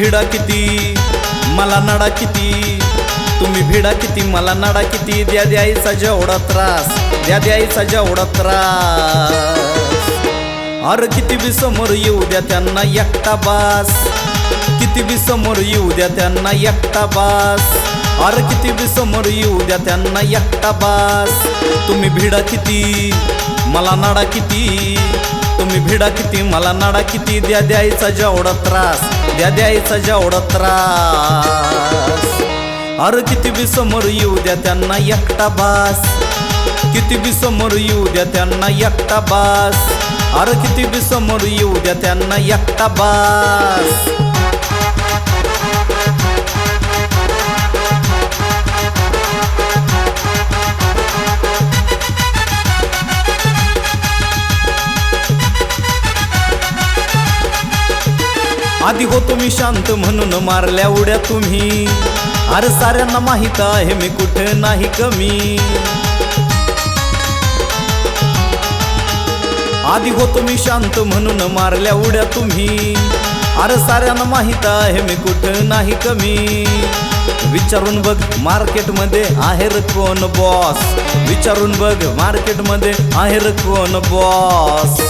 भिडा किती? मला नडा किती? तुम्ही भिडा किती? मला नडा किती? द्या द्यायचा जेवढा त्रास द्या द्यायचा जेवढा त्रास. अरे किती बी समोर येऊ द्या त्यांना एकटा बास. किती बी समोर येऊ द्या त्यांना एकटा बास. अरे किती बी समोर येऊ द्या त्यांना एकटा बास. तुम्ही भिडा किती? मला नाडा किती? तुम्ही भिडा किती मला नाडा किती द्या द्यायचा जेवढा त्रास द्या द्यायचा जेवढा त्रास. अरे किती बी समोर येऊ द्या त्यांना एकटा बास. किती बी समोर येऊ द्या त्यांना एकटा बास. अरे किती बी समोर येऊ द्या त्यांना एकटा बास. आधी हो तुम्ही शांत म्हणून मारल्या उड्या तुम्ही. अरे साऱ्यांना माहीत आहे मी कुठे नाही कमी. आधी हो तुम्ही शांत म्हणून मारल्या उड्या तुम्ही. अरे साऱ्यांना माहीत आहे मी कुठं नाही कमी. विचारून बघ मार्केटमध्ये आहे र कोण बॉस विचारून बघ मार्केटमध्ये आहे र कोण बॉस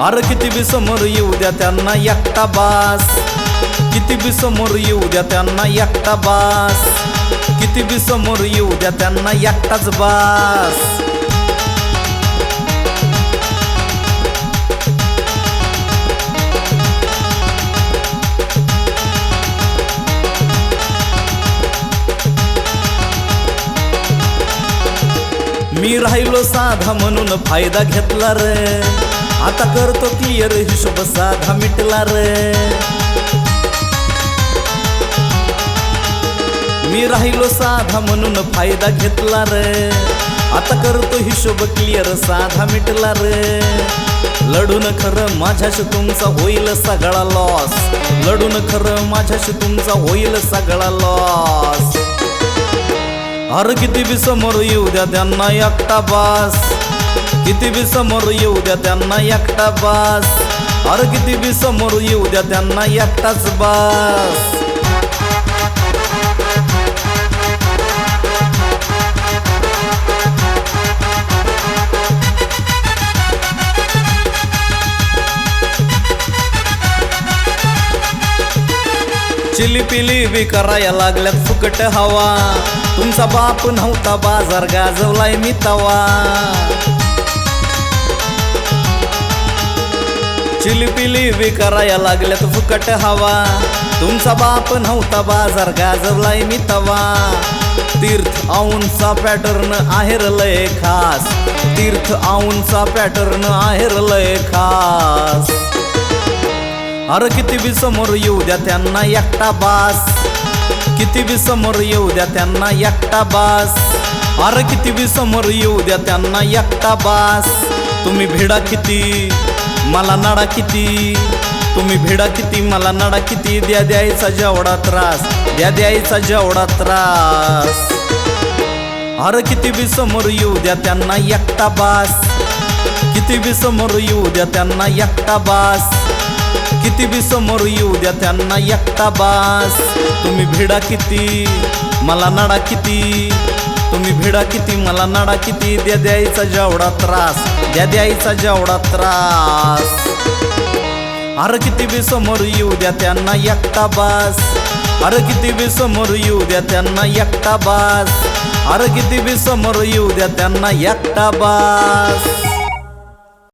अरे किती बी समोर येऊ द्या त्यांना एकटा बास. किती बी समोर येऊ द्या त्यांना एकटा बास. किती बी समोर येऊ द्या त्यांना एकटाच बास. मी राहिलो साधा म्हणून फायदा घेतला रे. आता करतो क्लिअर हिशोब साधा मिटला रे. मी राहिलो साधा म्हणून फायदा घेतला रे. आता करतो हिशोब क्लिअर साधा मिटला रे. लढून खरं माझ्याशी तुमचा होईल सगळा लॉस लढून खरं माझ्याशी तुमचा होईल सगळा लॉस अर किती बी समोर येऊ द्या त्यांना एकटा बास. किती बी समोर येऊ द्या त्यांना एकटा बास. अरे किती बी समोर येऊ द्या त्यांना एकटाच बास. चिली पिली बी कराया लागल्यात फुकट हवा. तुमचा बाप नव्हता बाजार गाजवलाय मी तवा. चिलपिली पिली लागल्यात फुकट हवा. तुमचा बाप नव्हता बाजार गाजवलाय मी तवा. तीर्थ औंचा पॅटर्न आहेर लय खास. तीर्थ औंचा पॅटर्न आहेर लय खास. अरे किती बी समोर येऊ द्या त्यांना एकटा बास. किती बी समोर येऊ द्या त्यांना एकटा बास. अरे किती बी समोर येऊ द्या त्यांना एकटा बास. तुम्ही भिडा किती? मला नाडा किती? तुम्ही भिडा किती? मला नाडा किती? द्या द्यायचा जेवढा त्रास द्या द्यायचा जेवढा त्रास. अरे किती बी समोर येऊ द्या त्यांना एकटा बास. किती बी समोर येऊ द्या त्यांना एकटा बास. किती बी समोर येऊ द्या त्यांना एकटा बास. तुम्ही भिडा किती? मला नाडा किती? तुम्ही भिडा किती? मला नाडा किती? द्या द्यायचा जेवढा त्रास. द्या द्यायचा जेवढा त्रास. अरे किती बी समोर येऊ द्या त्यांना एकटा बास. अरे किती बी समोर येऊ द्या त्यांना एकटा बास. अरे किती बी समोर येऊ द्या त्यांना एकटा बास.